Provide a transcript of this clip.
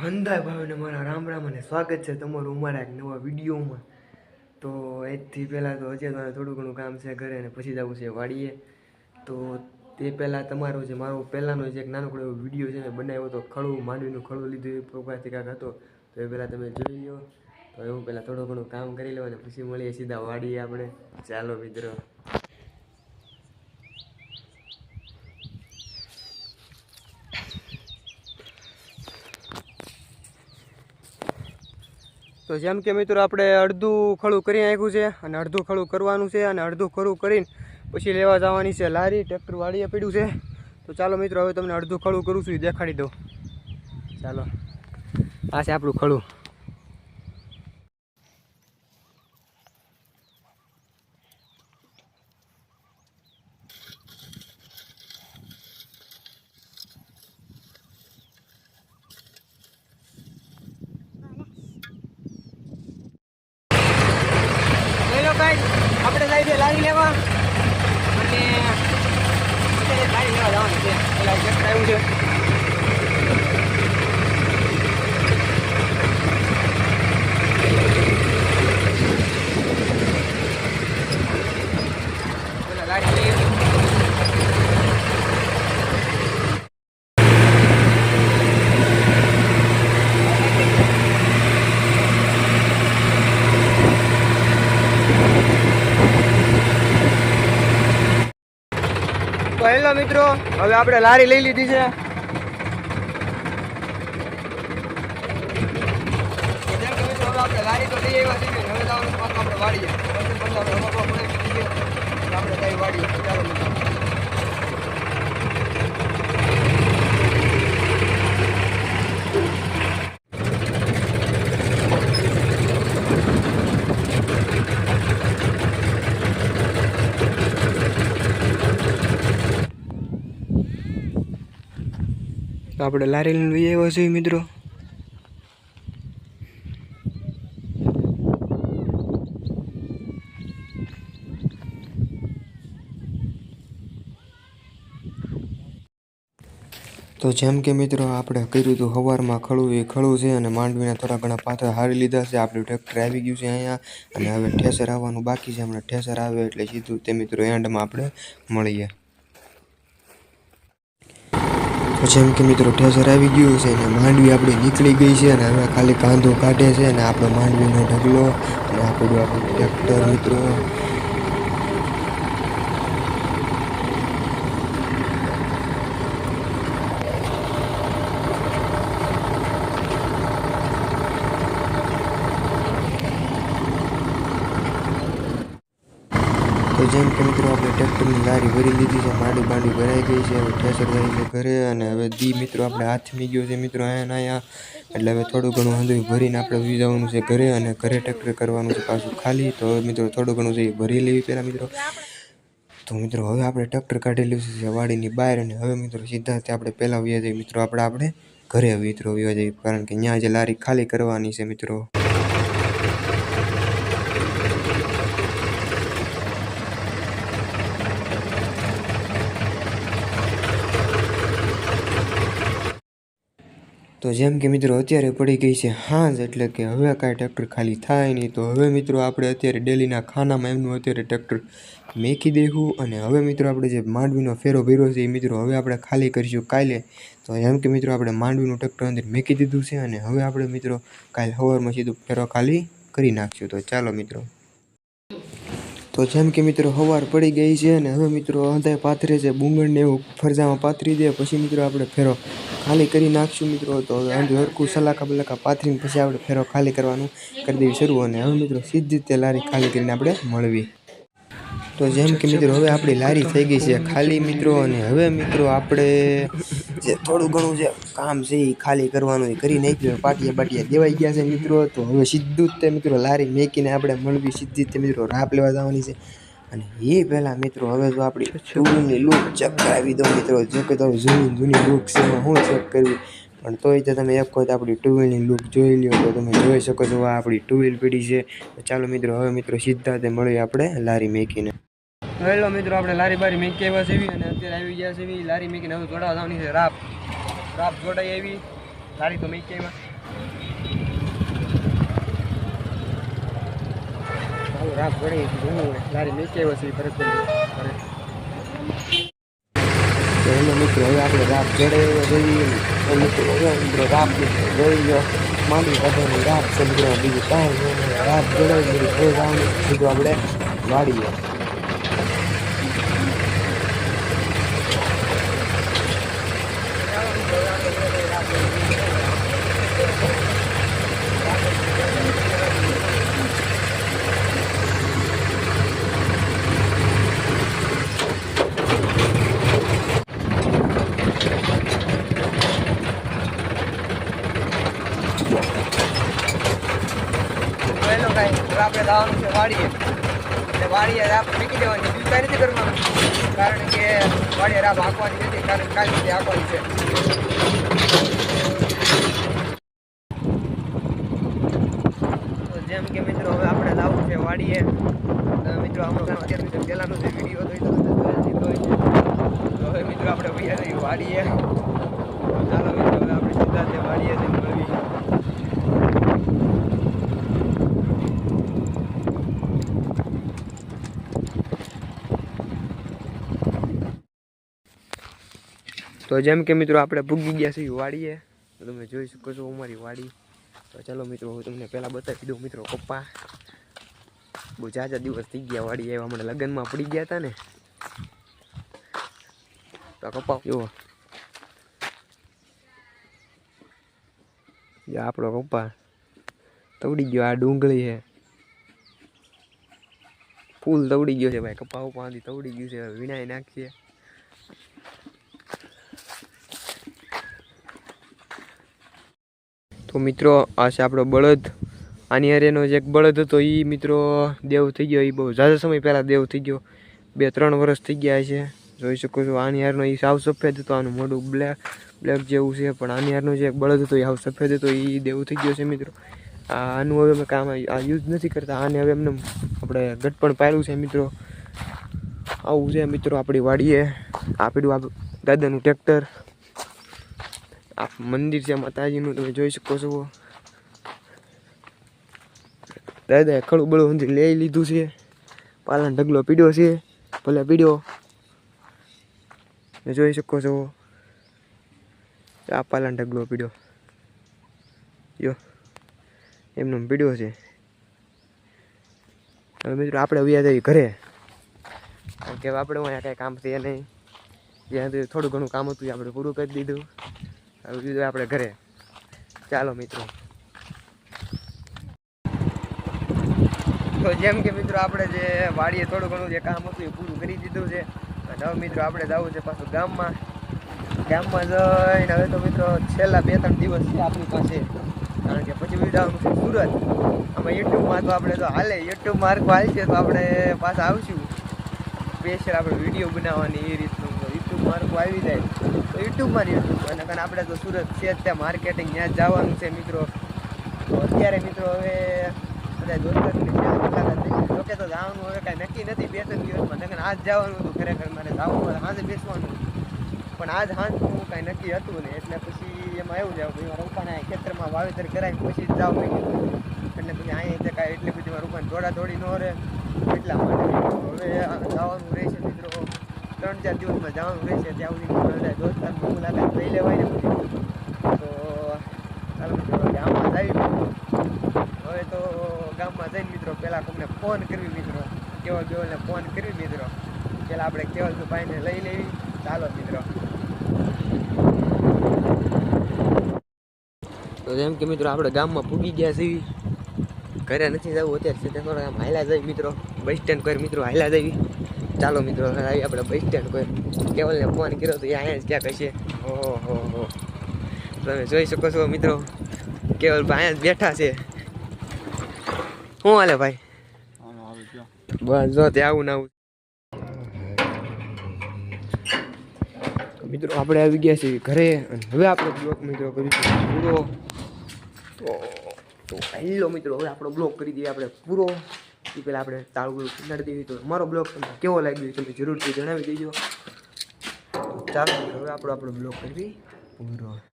હંધાય ભાઈને મારા રામ રામ અને સ્વાગત છે તમારું અમારા એક નવા વિડીયોમાં. તો એથી પહેલાં તો હજી મારે થોડું ઘણું કામ છે ઘરે અને પછી જવું છે વાડીએ. તો તે પહેલાં તમારો જે મારો પહેલાંનો જે એક નાનકડો એવો વીડિયો છે ને બનાવ્યો હતો, ખળું, માંડવીનું ખળું લીધું એ પ્રકારથી કાંક હતો. તો એ પહેલાં તમે જોઈ લો. તો એવું પહેલાં થોડું ઘણું કામ કરી લો અને પછી મળીએ સીધા વાડીએ આપણે. ચાલો મિત્રો. તો જેમ કે મિત્રો આપણે અડધું ખડું કરી નાખ્યું છે અને અડધું ખડું કરવાનું છે અને અડધું ખડું કરીને પછી લેવા જવાની છે લારી, ટ્રેક્ટર વાળીએ પડ્યું છે. તો ચાલો મિત્રો, હવે તમને અડધું ખડું કરું છું દેખાડી દઉં. ચાલો. આ છે આપણું ખડું હેલો ગાઈસ લારી લેવા. અને લારી લેવા જવાનું છે ટ્રેક્ટર આવ્યું છે તો હેલો મિત્રો, હવે આપણે લારી લઈ લીધી છે. લારી તો લઈ આવ્યા છીએ, હવે આપણે વાડીએ પછી પછી આપણે રમકડો મળે છે ઠીક છે? એટલે આપણે ત્યાં વાડીએ ચાલો મિત્રો તો આપણે લારી લઈને લઈ આવ્યા છીએ મિત્રો. તો જેમ કે મિત્રો, આપણે કર્યું હતું સવારમાં ખળું, એ ખળું છે અને માંડવીના થોડા ઘણા પાથર હારી લીધા છે. આપણું ટ્રેક્ટર આવી ગયું છે અહીંયા અને હવે ઠેસર આવવાનું બાકી છે. હમણાં ઠેસર આવે એટલે સીધું તે મિત્રો એન્ડમાં આપણે મળીએ. જેમ કે મિત્રો, ઠેસર આવી ગયું છે અને માંડવી આપણી નીકળી ગઈ છે અને હવે ખાલી કાંધો કાઢે છે અને આપણો માંડવીનો ઢગલો અને આપણું આપણું ટ્રેક્ટર મિત્રો. જેમ કે મિત્રો આપણે ટ્રેક્ટરની લારી ભરી લીધી છે, માંડી બાંડી ભરાઈ ગઈ છે, હવે ઠેસર જાય છે ઘરે અને હવે દી મિત્રો આપણે હાથમી ગયો છે, મિત્રો અહીંયા અહીંયા એટલે હવે થોડું ઘણું હંધું ભરીને આપણે સુઈ જવાનું છે ઘરે અને ઘરે ટ્રેક્ટર કરવાનું છે પાછું ખાલી. તો હવે મિત્રો થોડું ઘણું છે એ ભરી લેવી પહેલાં મિત્રો. તો મિત્રો હવે આપણે ટ્રેક્ટર કાઢેલું છે વાડીની બહાર અને હવે મિત્રો સીધા આપણે પહેલાં વ્યા જઈએ મિત્રો આપણે આપણે ઘરે મિત્રો વ્યા જઈએ કારણ કે ત્યાં જે લારી ખાલી કરવાની છે મિત્રો. તો જેમ કે મિત્રો, અત્યારે પડી ગઈ છે હાંજ, એટલે કે હવે કાંઈ ટ્રેક્ટર ખાલી થાય નહીં. તો હવે મિત્રો, આપણે અત્યારે ડેલીના ખાનામાં એમનું અત્યારે ટ્રેક્ટર મેકી દેવું અને હવે મિત્રો, આપણે જે માંડવીનો ફેરો ભર્યો છે એ મિત્રો, હવે આપણે ખાલી કરીશું કાલે. તો એમ કે મિત્રો, આપણે માંડવીનું ટ્રેક્ટર અંદર મેકી દીધું છે અને હવે આપણે મિત્રો, કાલે સવારમાં સીધું ફેરો ખાલી કરી નાખશું. તો ચાલો મિત્રો. તો જેમ કે મિત્રો સવાર પડી ગઈ છે અને હવે મિત્રો અંધાય પાથરે છે, બુંગળને એવું ફરજામાં પાથરી દે, પછી મિત્રો, આપણે ફેરો ખાલી કરી નાખશું મિત્રો. તો આંધું હરખું સલાકા બલાકા પાથરીને પછી આપણે ફેરો ખાલી કરવાનું કરી દેવી શરૂ. અને હવે મિત્રો સીધી રીતે લારી ખાલી કરીને આપણે મળવી. તો જેમ કે મિત્રો હવે આપણી લારી થઈ ગઈ છે ખાલી મિત્રો. અને હવે મિત્રો આપણે જે થોડું ઘણું જે કામ છે એ ખાલી કરવાનું એ કરી નાખ્યું. પાટિયા બાટિયા દેવાઈ ગયા છે મિત્રો. તો હવે સીધું જ તે મિત્રો લારી મેકીને આપણે મળવી. સીધી જ તે મિત્રો રાપ લેવા જવાની છે. અને એ પહેલાં મિત્રો, હવે જો આપણી ટૂલની લૂક ચેક કરાવી દો મિત્રો, જો કે તમે જૂની જૂની લુક છે, એમાં હું ચેક કરવી? પણ તોય તો તમે એક વખત આપણી ટુ વ્હીલની લૂક જોઈ લ્યો, તો તમે જોઈ શકો છો, આ આપણી ટુ વ્હીલ પીડી છે ચાલો મિત્રો, હવે મિત્રો સીધા તે મળીએ આપણે લારી મેકીને. હેલો મિત્રો, આપણે લારી બારી મેકી આવ્યા છે અને અત્યારે આવી ગયા છે લારી મેકીને હવે જોડાવા જવાની છે, રાપ. રાપ જોડાઈ આવી. લારી તો મેકી એમાં ચાલો રાત પડી હું લારી નીચે વસી ફરજ કરે તો હવે આપણે રાત જડે જોઈએ મિત્રો મિત્રો રાત જોઈ લો માંડવી બીજું કાંઈ રાત જડે બધું બીજું આપણે વાળીએ કાંઈ હવે આપણે જવાનું છે વાડીએ એટલે વાડીએ રાપ મૂકી દેવાની બીજું નથી કરવાનું. કારણ કે વાડીએ રાબ હાંકવાની નથી, કારણ કાંઈ નથી હાંકવાની છે. જેમ કે મિત્રો, હવે આપણે લાવવું છે વાડીએ. મિત્રો આપણો અત્યારે પહેલાંનો જે વીડિયો હતો તો હવે મિત્રો, આપણે ભૈયા વાડીએ. ચાલો મિત્રો, હવે આપણે સીધા તે વાડીએ જઈને મળવી તો જેમ કે મિત્રો આપણે ભૂગી ગયા છીએ વાડીએ, તો તમે જોઈ શકો છો અમારી વાડી. તો ચાલો મિત્રો, હું તમને પહેલાં બતાવી દઉં મિત્રો પપ્પા. બહુ જાજા દિવસ થઈ ગયા વાડી એવા મને લગ્નમાં પડી ગયા હતા ને. તો કપા જુઓ જો આપણો કપા તવડી ગયો, આ ડુંગળી છે. ફૂલ તવડી ગયો છે ભાઈ કપા ઉપાથી તવડી ગયું છે વીણાઈ નાખીએ. તો મિત્રો, આ છે આપણો બળદ. આની હારેનો જે એક બળદ હતો એ મિત્રો દેવ થઈ ગયો. એ બહુ ઝાઝા સમય પહેલાં દેવ થઈ ગયો. બે ત્રણ વર્ષ થઈ ગયા છે. જોઈ શકો છો, આની હારનો એ સાવ સફેદ હતો, આનું મોઢું બ્લેક બ્લેક જેવું છે. પણ આની હારનો જે એક બળદ હતો એ સાવ સફેદ હતો એ દેવ થઈ ગયો છે મિત્રો. આનું હવે અમે કામ આ યુઝ નથી કરતા. આને હવે એમને આપણે ગટપણ પાડ્યું છે મિત્રો. આવું છે મિત્રો આપણી વાડીએ. આપેલું આપ દાદાનું ટ્રેક્ટર. આ મંદિર છે, માતાજીનું તમે જોઈ શકો છો. દાદાએ ખડું બળું ઊંધી લઈ લીધું છે. પાલન ઢગલો પીડ્યો છે. ભલે પીડ્યો. જોઈ શકો છો. આ પાલન ઢગલો પીડ્યો. યો. એમનો પીડ્યો છે. હવે મિત્રો આપણે વ્યાજ આવી ઘરે. કારણ કે આપણે અહીંયા કાંઈ કામ થયા નહીં. જ્યાં થોડું ઘણું કામ હતું આપણે પૂરું કરી દીધું. હવે બીજું આપણે ઘરે. ચાલો મિત્રો. તો જેમ કે મિત્રો આપણે જે વાડીએ થોડું ઘણું જે કામ હતું એ પૂરું કરી દીધું છે. અને હવે મિત્રો આપણે જવું છે પાછું ગામમાં. ગામમાં જઈને હવે તો મિત્રો છેલ્લા બે ત્રણ દિવસ છે આપણી પાસે. કારણ કે પછી વિડાવાનું છે સુરત. આમાં યુટ્યુબમાં તો આપણે તો હાલે, યુટ્યુબ માર્ક હાલશે તો આપણે પાછા આવશું. સ્પેશિયલ આપણે વીડિયો બનાવવાની એ રીતનું. યુટ્યુબ માર્ક આવી જાય. યુટ્યુબમાં જ યુટ્યુબ અને કારણ આપણે તો સુરત છે જ ત્યાં માર્કેટિંગ ત્યાં જ જવાનું છે મિત્રો. તો અત્યારે મિત્રો હવે બધા ગઈ. જોકે તો જવાનું હવે કાંઈ નક્કી નથી બે ત્રણ દિવસમાં. નકર આજ જવાનું હતું ખરેખર મારે જવું હોય સાંજે બેસવાનું પણ આજ હું કાંઈ નક્કી હતું ને એટલે પછી એમાં એવું ભાઈ મારા પપ્પાને ખેતરમાં વાવેતર કરાવી પછી જ જાવ એટલે પછી અહીંયા કાંઈ એટલી બધી મારા પપ્પાને દોડા દોડી ન રહે એટલા માટે. હવે જવાનું રહેશે મિત્રો. ત્રણ ચાર દિવસમાં જવાનું રહેશે ત્યાં સુધી દોસ્તાર મુલાકાત લઈ લેવાય ને તો ગામમાં જઈ હવે તો ગામમાં જઈને મિત્રો પહેલાં તમને ફોન કરવી મિત્રો. કેવલ કેવલને ફોન કરવી મિત્રો. પહેલાં આપણે કેવલ ભાઈને લઈ લેવી. ચાલો મિત્રો. તો જેમ કે મિત્રો, આપણે ગામમાં પૂગી ગયા છીએ. ઘરે નથી જવું, અત્યારે સીધા થોડા આમ હાલ્યા જાય મિત્રો. બસ સ્ટેન્ડ પર મિત્રો હાલ્યા જવી ચાલો મિત્રો હવે આવી આપણે બસ સ્ટેન્ડ કોઈ કેવલને ફોન કર્યો તો એ અહીંયા જ ક્યાંક હશે. ઓહો હો. તમે જોઈ શકો છો મિત્રો કેવલ ભાઈ અહીંયા જ બેઠા છે. શું હાલે ભાઈ? બસ જો ત્યાં આવું ને આવું. મિત્રો આપણે આવી ગયા છીએ ઘરે અને હવે આપણો બ્લોક મિત્રો કરીશું પૂરો. તો તો હેલો મિત્રો હવે આપણો બ્લોક કરી દઈએ આપણે પૂરો. એ પહેલાં આપણે તાળું નડી દેવી તો મારો બ્લોગ તમને કેવો લાગ્યો તમે જરૂરથી જણાવી દેજો. ચાલો, હવે આપણો આપણો બ્લોક કરવી પૂરો.